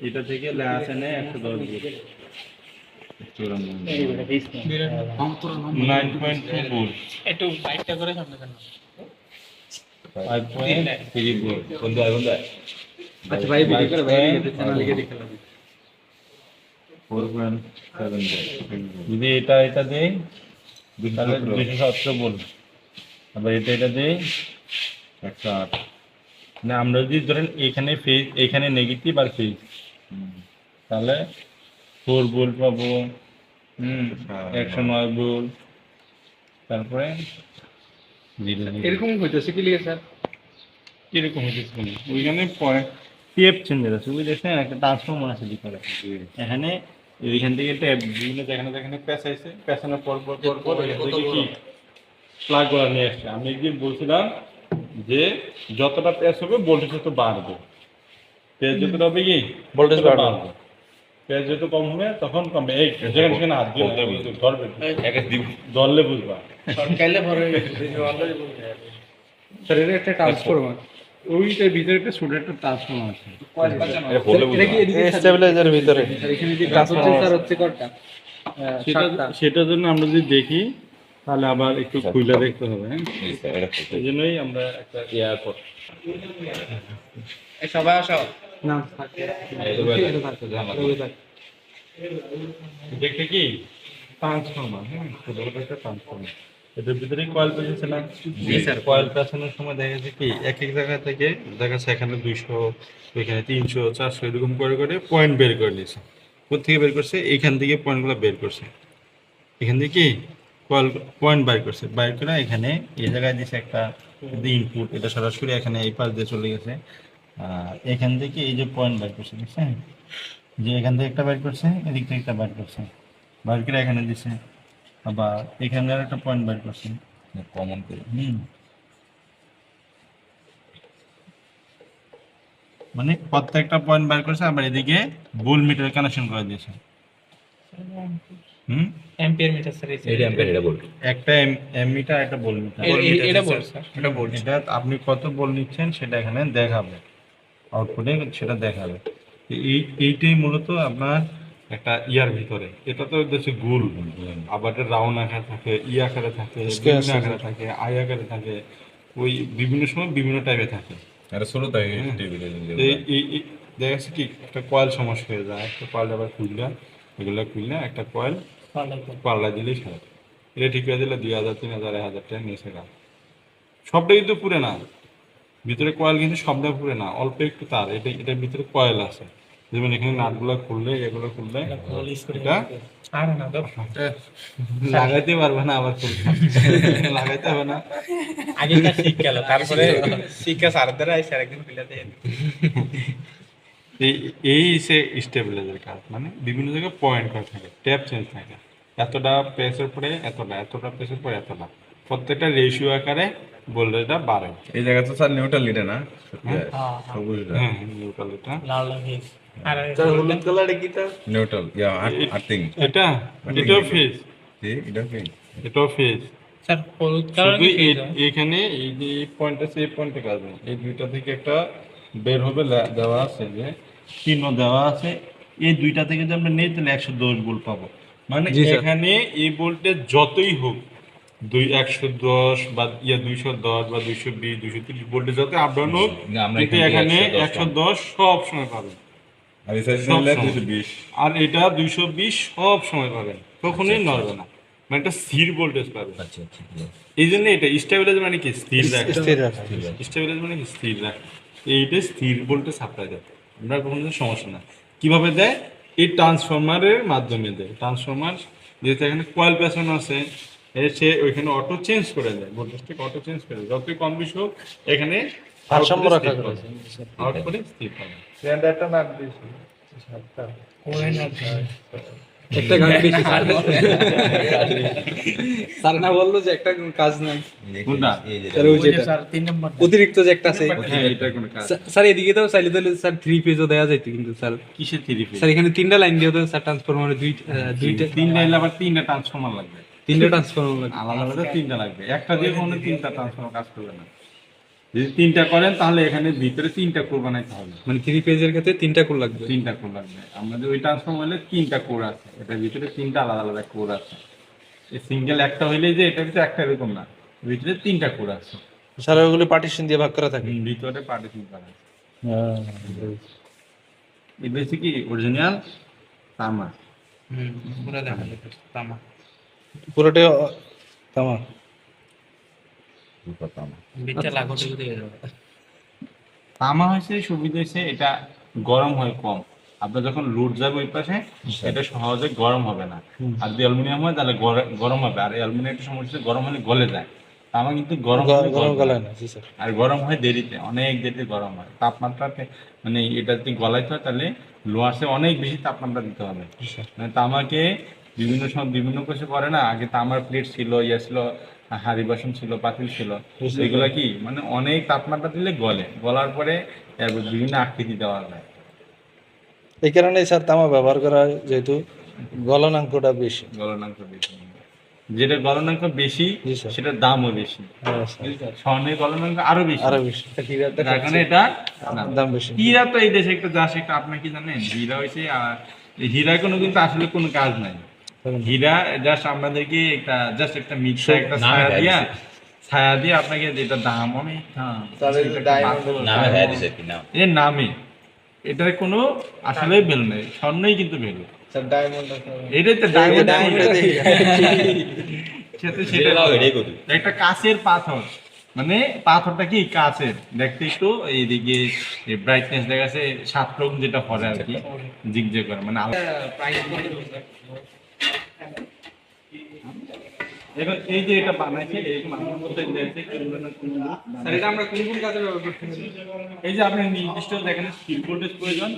এটা থেকে লাস এনে একশো দশ একটু বাইকটা করে সামনে কেন আচ্ছা ভাই ভিডিও করে ভাই চ্যানেলে গিয়ে যদি এটা এটা দেই তাহলে দুশো সতেরো বল আবার এটা এটা দেই একশো আট। না আমরা যদি ধরেন এখানে ফেজ এখানে নেগেটিভ আর ফেজ তাহলে ফোর বোল পাবো হুম একশো নয় বোল তারপরে এরকম হইতেছে কি লিখে স্যার? কীরকম হইতেছে ওইখানে টেপ আছে ওই দেখছেন একটা ট্রান্সফর্মার আছে ভিতরে এখানে এইখান থেকে ট্যাপ বিভিন্ন যেখানে যেখানে পেঁচাইছে পেঁচানোর পর পর পর পর এখান থেকে কি প্লাগগুলো নিয়ে আসছে। আমি একদিন বলছিলাম যে যতটা প্যাচ হবে ভোল্টেজ তত বাড়বে। প্যাচ যতটা হবে কি? তত বাড়বে। প্যাচ যত কম হবে তখন কমবে। এই যেখানে সেখানে হাত দিয়ে ধরবে দিব। ধরলে বুঝবা। কাইলে ভরে স্যার এটা একটা ট্রান্সফরমার ওইটার ভিতরে একটা ছোট একটা ট্রান্সফর্মার আছে। এটা কি স্টেবিলাইজারের ভিতরে। এখানে যে হচ্ছে সাতটা। সেটার জন্য আমরা যদি দেখি তাহলে আবার একটু খুলে দেখতে হবে হ্যাঁ? এই জন্যই আমরা একটা এয়ারপোর্ট এই সবাই আসো। না। থাকে। দেখতে কি? ট্রান্সফর্মার হ্যাঁ? ট্রান্সফর্মার এটার ভিতরে কয়েল পেয়েছে না জি স্যার। কয়েল পেছানোর সময় দেখা যাচ্ছে কি এক এক জায়গা থেকে দেখা যাচ্ছে এখানে দুইশো এখানে তিনশো চারশো এরকম করে করে পয়েন্ট বের করে নিয়েছে। কোথেকে বের করছে? এখান থেকে পয়েন্টগুলো বের করছে। এখান থেকে কি? পয়েন্ট বাইর করছে। বাইর করে এখানে এই জায়গায় দিয়েছে একটা ইনপুট এটা সরাসরি এখানে এই পাশ দিয়ে চলে গেছে। এখান থেকে এই যে পয়েন্ট বাইর করছে বুঝছেন যে এখান থেকে একটা বাইর করছে এদিক থেকে একটা বাইর করছে। বাইর করে এখানে দিছে। আবার এখানে একটা পয়েন্ট বাইর করছে। কমন করে। হুম। মানে প্রত্যেকটা পয়েন্ট বাইর করছে আবার এদিকে বুল মিটার কানেকশন করে দিয়েছে। হুম? এম্পিয়ার মিটার স্যার এটা অ্যাম্পিয়ার একটা এম মিটার একটা বল মিটার। এটা বল স্যার। এটা বল এটা আপনি কত বল নিচ্ছেন সেটা এখানে দেখাবে। আউটপুটে সেটা দেখাবে। এই এইটাই মূলত আপনার একটা ইয়ার ভিতরে। এটা তো হচ্ছে গুল। আবার রাউন্ড আকারে থাকে ই আকারে থাকে আকারে থাকে আই আকারে থাকে ওই বিভিন্ন সময় বিভিন্ন টাইপে থাকে। আরে ষোলো তাই এই এই এই- দেখা যাচ্ছে কি একটা কয়েল সমস্যা হয়ে যায়। একটা কয়েল আবার খুললে এগুলো খুললে একটা কয়েল পাল্লা দিলেই সারা। এটা ঠিক হয়ে দিলে দুই হাজার তিন হাজার এক হাজার টাকা নিয়ে সেটা সবটা কিন্তু পুরে না। ভিতরে কয়েল কিন্তু সবটা পুরে না। অল্প একটু তার। এটা এটার ভিতরে কয়েল আছে। যেমন এখানে নাটগুলো খুললে এগুলো খুললে এটা লাগাইতে পারবে না আবার খুলবে লাগাইতে হবে না। শিখ গেল তারপরে শিক্ষা স্যার দ্বারা পিলাতে এই এই সে স্টেবিলাইজার কাজ। মানে বিভিন্ন জায়গায় পয়েন্ট করা থাকে ট্যাপ চেঞ্জ থাকে। এতটা প্রেসের পরে এতটা এতটা প্রেসের পরে এতটা। প্রত্যেকটা রেশিও আকারে বললে এটা বাড়ে। এই জায়গা তো স্যার নিউট্রাল এটা না? হ্যাঁ? সবুজটা হ্যাঁ নিউট্রাল এটা লাল আর স্যার হলুদ কালার কি তা নিউট্রাল ইয়া এটা ফেজ এটা? এটাও ফেজ স্যার হলুদ কালার এই- এখানে এই যে পয়েন্ট আছে এই পয়েন্টে কাজ এই দুইটা থেকে একটা বের হবে দেওয়া আছে যে চিহ্ন দেওয়া আছে। এই দুইটা থেকে যদি আমরা নেই তাহলে একশো দশ বোল্ট পাবো। মানে এখানে এই ভোল্টেজ যতই হোক দুই একশো দশ বা ইয়া দুইশো দশ বা দুইশো বিশ দুইশো তিরিশ ভোল্টেজ যত আপ ডাউন হোক কিন্তু এখানে এখানে 110 একশো দশ সব সময় পাবেন। আর এই সাইড সব নিলে সময়। 220 আর এটা দুইশো বিশ সব সময় পাবেন। কখনোই নড়বে না। মানে একটা স্থির ভোল্টেজ পাবেন। আচ্ছা আচ্ছা এই জন্য এটা স্টেবিলাইজ মানে কি? স্থির রাখা। স্থির স্টেবিলাইজ মানে কি? স্থির রাখা। এইটা স্থির বলতে সাপ্লাই দেয়। আমরা কোনো সমস্যা না কীভাবে দেয়? এই ট্রান্সফরমারের মাধ্যমে দেয়। ট্রান্সফর্মার যেহেতু এখানে কয়েল প্যাশন আছে সে ওইখানে অটো চেঞ্জ করে দেয়। ভোল্টেজটাকে অটো চেঞ্জ করে দেয়। যতই কম বেশি হোক এখানে ভারসাম্য রাখা স্থির হবে। পাবে। আউটপুটে স্থির কোনে না একটা গান বেশি স্যার স্যার না বলল যে একটা কাজ নাই। তিন অতিরিক্ত যে একটা আছে। হ্যাঁ স্যার- এদিকে তো চাইলে তাহলে স্যার থ্রি পেজও দেওয়া যাইত কিন্তু স্যার। কিসের থ্রি ফেজ স্যার এখানে তিনটা লাইন দিয়ে তো স্যার ট্রান্সফরমারে দুই দুইটা তিনটা এলে আবার তিনটা ট্রান্সফরমার লাগবে। তিনটা ট্রান্সফরমার লাগবে। আলাদা আলাদা তিনটা লাগবে। একটা দিয়ে কোনো তিনটা ট্রান্সফরমার কাজ করবে না। যদি তিনটা করেন তাহলে এখানে ভিতরে তিনটা কোর বানাইতে হবে। মানে থ্রি পেজের ক্ষেত্রে তিনটা কোর লাগবে? তিনটা কোর লাগবে। আমাদের ওই ট্রান্সফর্ম হলে তিনটা কোর আছে। এটার ভিতরে তিনটা আলাদা আলাদা কোর আছে। এই সিঙ্গেল একটা হইলেই যে এটা ভিতরে একটা এরকম না ভিতরে তিনটা কোর আছে। সারা ওগুলো পার্টিশন দিয়ে ভাগ করা থাকে? ভিতরে পার্টিশন করা আছে। এটা হচ্ছে কি? অরিজিনাল তামা। হুম পুরো দেখা যাচ্ছে তামা। পুরোটাই তামা বিটটা লাগোটে দিয়ে যাবে। তামা হয়েছে সুবিধা হয়েছে এটা গরম হয় কম। আপনার যখন লোড যাবে ওই পাশে এটা সহজে গরম হবে না। আর যদি অ্যালুমিনিয়াম হয় তাহলে গরম হবে। আর অ্যালুমিনিয়াম সমস্যা গরম হলে গলে যায়। তামা কিন্তু গরম গরম গলায় না। না জি স্যার। আর গরম হয় দেরিতে অনেক দেরিতে গরম হয়। তাপমাত্রাতে মানে এটা যদি গলাইতে হয় তাহলে লোহাসে অনেক বেশি তাপমাত্রা দিতে হবে। মানে তামাকে বিভিন্ন সময় বিভিন্ন কিছু করে না আগে তামার প্লেট ছিল ইয়ে ছিল হাড়ি বাসন ছিল পাতিল ছিল এগুলা কি? মানে অনেক তাপমাত্রা দিলে গলে। গলার পরে বিভিন্ন আকৃতি দেওয়া যায়। এই কারণে স্যার তামা ব্যবহার করা হয় যেহেতু গলনাঙ্কটা বেশি। গলনাঙ্ক বেশি। যেটা গলনাঙ্ক বেশি সেটার দামও বেশি। হ্যাঁ, স্বর্ণের গলনাঙ্ক আরও বেশি। আরও বেশি। কারণে এটা দাম বেশি। হীরা তো এই দেশে একটা যা সেটা আপনি কি জানেন? হীরা হয়েছে হীরা কোনো কিন্তু আসলে কোনো কাজ নাই। হীরা জাস্ট আমাদেরকে একটা জাস্ট একটা একটা ছায়া দিয়া ছায়া দিয়ে আপনাকে যেটা দাম অনেক দাম নামে হ্যাঁ দিছে কি নাম? এর নামে। এটার কোনো আসলে ভ্যালু নেই স্বর্ণই কিন্তু ভ্যালু। এটাই তো ডায়মন্ড সেটা সেটা এটাই কত একটা কাচের পাথর। মানে পাথরটা কি? কাচের দেখতে একটু এইদিকে ব্রাইটনেস দেখা যাচ্ছে সাত রকম যেটা পরে আর কি। জিগজে করে মানে আলাদা। এখন এই যে এটা বানাইছে এই মানুষের মধ্যে দেখছে কোনগুলো না। কোনগুলো স্যার এটা আমরা কোন কোন কাজে ব্যবহার করতে এই যে আপনি নির্দিষ্ট দেখেন স্কিল ভোল্টেজ প্রয়োজন।